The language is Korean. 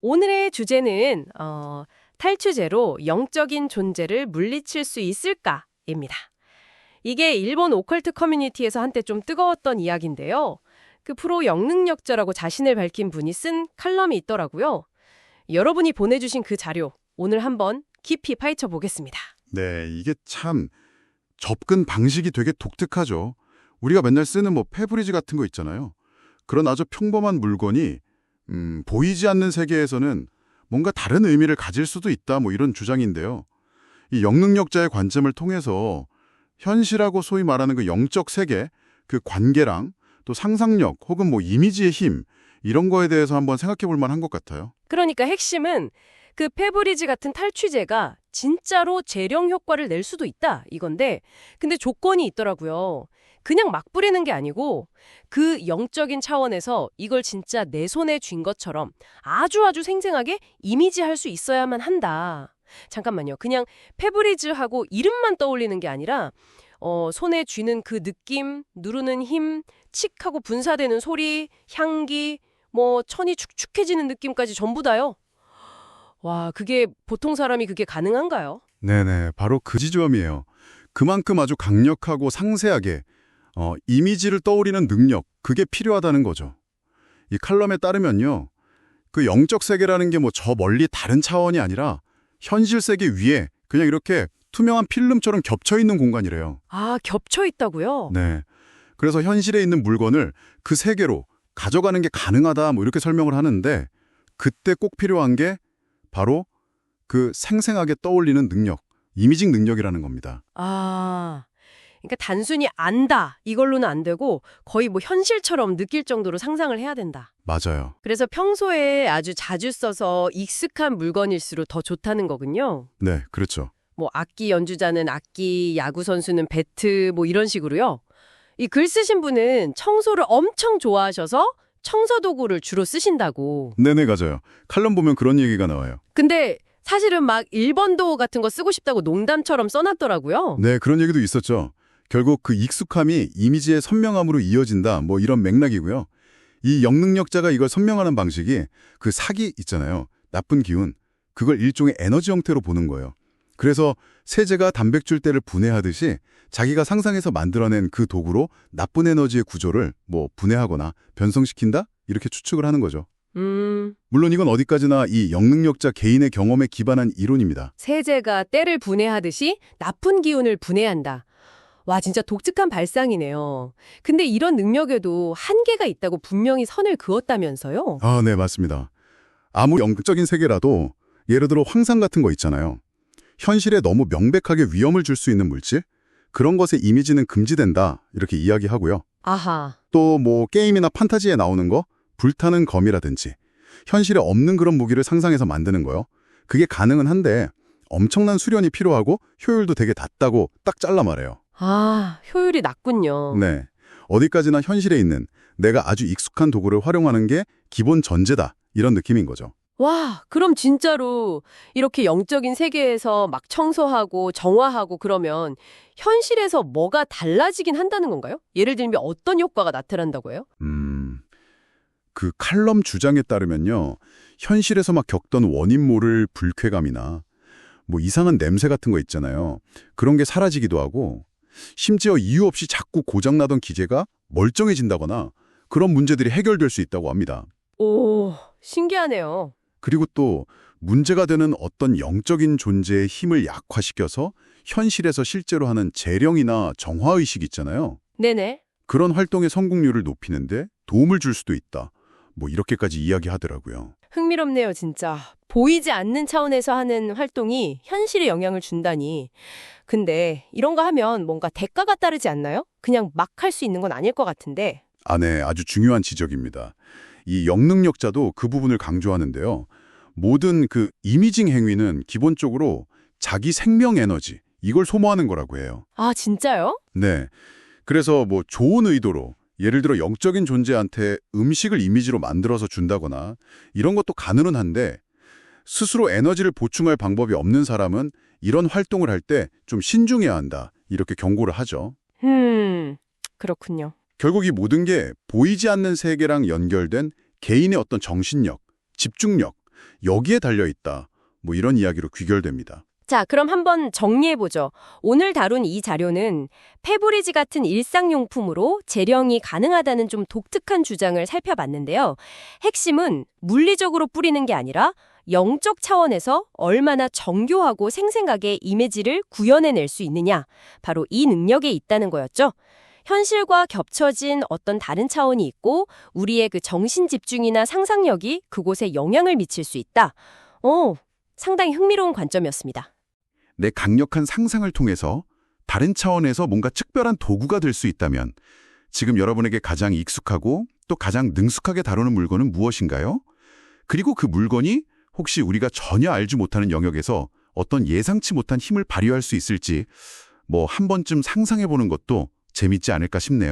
오늘의 주제는 어, 탈취제로 영적인 존재를 물리칠 수 있을까입니다. 이게 일본 오컬트 커뮤니티에서 한때 좀 뜨거웠던 이야기인데요. 그 프로 영능력자라고 자신을 밝힌 분이 쓴 칼럼이 있더라고요. 여러분이 보내주신 그 자료 오늘 한번 깊이 파헤쳐 보겠습니다. 네, 이게 참 접근 방식이 되게 독특하죠. 우리가 맨날 쓰는 뭐 페브리즈 같은 거 있잖아요. 그런 아주 평범한 물건이 음, 보이지 않는 세계에서는 뭔가 다른 의미를 가질 수도 있다 뭐 이런 주장인데요. 이 영능력자의 관점을 통해서 현실하고 소위 말하는 그 영적 세계, 그 관계랑 또 상상력 혹은 뭐 이미지의 힘 이런 거에 대해서 한번 생각해 볼 만한 것 같아요. 그러니까 핵심은 그 페브리즈 같은 탈취제가 진짜로 재령 효과를 낼 수도 있다 이건데 근데 조건이 있더라고요. 그냥 막 뿌리는 게 아니고 그 영적인 차원에서 이걸 진짜 내 손에 쥔 것처럼 아주 아주 생생하게 이미지할 수 있어야만 한다. 잠깐만요. 그냥 페브리즈하고 이름만 떠올리는 게 아니라 어, 손에 쥐는 그 느낌, 누르는 힘, 칙하고 분사되는 소리, 향기, 뭐 천이 축축해지는 느낌까지 전부 다요. 와, 그게 보통 사람이 그게 가능한가요? 네네, 바로 그 지점이에요. 그만큼 아주 강력하고 상세하게 어, 이미지를 떠올리는 능력, 그게 필요하다는 거죠. 이 칼럼에 따르면요. 그 영적 세계라는 게 뭐 저 멀리 다른 차원이 아니라 현실 세계 위에 그냥 이렇게 투명한 필름처럼 겹쳐 있는 공간이래요. 아, 겹쳐 있다고요? 네. 그래서 현실에 있는 물건을 그 세계로 가져가는 게 가능하다 뭐 이렇게 설명을 하는데 그때 꼭 필요한 게 바로 그 생생하게 떠올리는 능력, 이미징 능력이라는 겁니다. 아, 그러니까 단순히 안다 이걸로는 안 되고 거의 뭐 현실처럼 느낄 정도로 상상을 해야 된다. 맞아요. 그래서 평소에 아주 자주 써서 익숙한 물건일수록 더 좋다는 거군요. 네, 그렇죠. 뭐 악기 연주자는 악기, 야구 선수는 배트 뭐 이런 식으로요. 이 글 쓰신 분은 청소를 엄청 좋아하셔서 청소 도구를 주로 쓰신다고. 네네, 맞아요. 칼럼 보면 그런 얘기가 나와요. 근데 사실은 막 1번도 같은 거 쓰고 싶다고 농담처럼 써놨더라고요. 네, 그런 얘기도 있었죠. 결국 그 익숙함이 이미지의 선명함으로 이어진다, 뭐 이런 맥락이고요. 이 영능력자가 이걸 선명하는 방식이 그 사기 있잖아요. 나쁜 기운. 그걸 일종의 에너지 형태로 보는 거예요. 그래서 세제가 단백질 때를 분해하듯이 자기가 상상해서 만들어낸 그 도구로 나쁜 에너지의 구조를 뭐 분해하거나 변성시킨다? 이렇게 추측을 하는 거죠. 음, 물론 이건 어디까지나 이 영능력자 개인의 경험에 기반한 이론입니다. 세제가 때를 분해하듯이 나쁜 기운을 분해한다. 와, 진짜 독특한 발상이네요. 근데 이런 능력에도 한계가 있다고 분명히 선을 그었다면서요? 아, 네, 맞습니다. 아무 영적인 세계라도 예를 들어 황산 같은 거 있잖아요. 현실에 너무 명백하게 위험을 줄 수 있는 물질? 그런 것의 이미지는 금지된다. 이렇게 이야기하고요. 아하. 또 뭐 게임이나 판타지에 나오는 거, 불타는 검이라든지 현실에 없는 그런 무기를 상상해서 만드는 거요. 그게 가능은 한데 엄청난 수련이 필요하고 효율도 되게 낮다고 딱 잘라 말해요. 아, 효율이 낮군요. 네. 어디까지나 현실에 있는 내가 아주 익숙한 도구를 활용하는 게 기본 전제다. 이런 느낌인 거죠. 와, 그럼 진짜로 이렇게 영적인 세계에서 막 청소하고 정화하고 그러면 현실에서 뭐가 달라지긴 한다는 건가요? 예를 들면 어떤 효과가 나타난다고요? 음, 그 칼럼 주장에 따르면요. 현실에서 막 겪던 원인 모를 불쾌감이나 뭐 이상한 냄새 같은 거 있잖아요. 그런 게 사라지기도 하고 심지어 이유 없이 자꾸 고장나던 기계가 멀쩡해진다거나 그런 문제들이 해결될 수 있다고 합니다. 오, 신기하네요. 그리고 또 문제가 되는 어떤 영적인 존재의 힘을 약화시켜서 현실에서 실제로 하는 재령이나 정화의식 있잖아요. 네네. 그런 활동의 성공률을 높이는데 도움을 줄 수도 있다. 뭐 이렇게까지 이야기하더라고요. 흥미롭네요, 진짜. 보이지 않는 차원에서 하는 활동이 현실에 영향을 준다니. 근데 이런 거 하면 뭔가 대가가 따르지 않나요? 그냥 막 할 수 있는 건 아닐 것 같은데. 아, 네. 아주 중요한 지적입니다. 이 영능력자도 그 부분을 강조하는데요. 모든 그 이미징 행위는 기본적으로 자기 생명 에너지, 이걸 소모하는 거라고 해요. 아, 진짜요? 네. 그래서 뭐 좋은 의도로 예를 들어 영적인 존재한테 음식을 이미지로 만들어서 준다거나 이런 것도 가능은 한데 스스로 에너지를 보충할 방법이 없는 사람은 이런 활동을 할 때 좀 신중해야 한다. 이렇게 경고를 하죠. 음, 그렇군요. 결국 이 모든 게 보이지 않는 세계랑 연결된 개인의 어떤 정신력, 집중력, 여기에 달려있다. 뭐 이런 이야기로 귀결됩니다. 자, 그럼 한번 정리해보죠. 오늘 다룬 이 자료는 페브리지 같은 일상용품으로 재령이 가능하다는 좀 독특한 주장을 살펴봤는데요. 핵심은 물리적으로 뿌리는 게 아니라 영적 차원에서 얼마나 정교하고 생생하게 이미지를 구현해낼 수 있느냐. 바로 이 능력에 있다는 거였죠. 현실과 겹쳐진 어떤 다른 차원이 있고 우리의 그 정신 집중이나 상상력이 그곳에 영향을 미칠 수 있다. 어, 상당히 흥미로운 관점이었습니다. 내 강력한 상상을 통해서 다른 차원에서 뭔가 특별한 도구가 될 수 있다면 지금 여러분에게 가장 익숙하고 또 가장 능숙하게 다루는 물건은 무엇인가요? 그리고 그 물건이 혹시 우리가 전혀 알지 못하는 영역에서 어떤 예상치 못한 힘을 발휘할 수 있을지 뭐 한 번쯤 상상해 보는 것도 재밌지 않을까 싶네요.